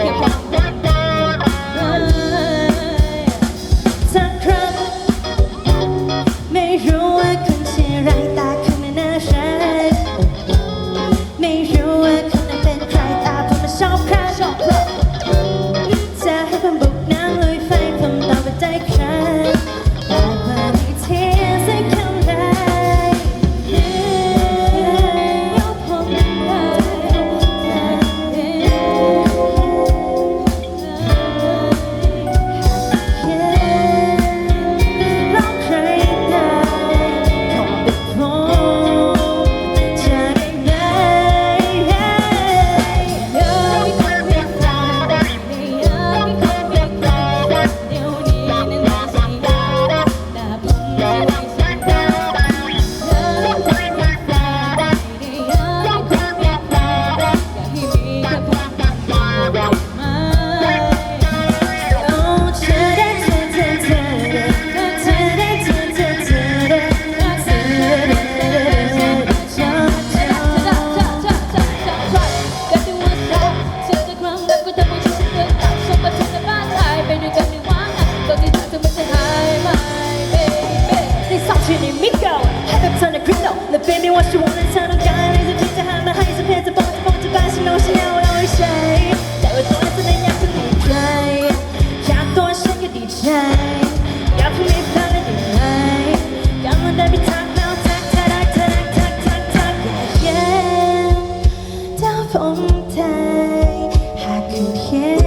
Thank you. แต่ว่าตัวฉันนั้ยังจะหนีใจอยากตัวฉันก็ดีใจอยากที่มีเพื่อดีใจอยากมันได้ไปทักแล้วทักทักทักทักทักทักทักอยากเย็นเท่าผมไทยหากคืนเย็น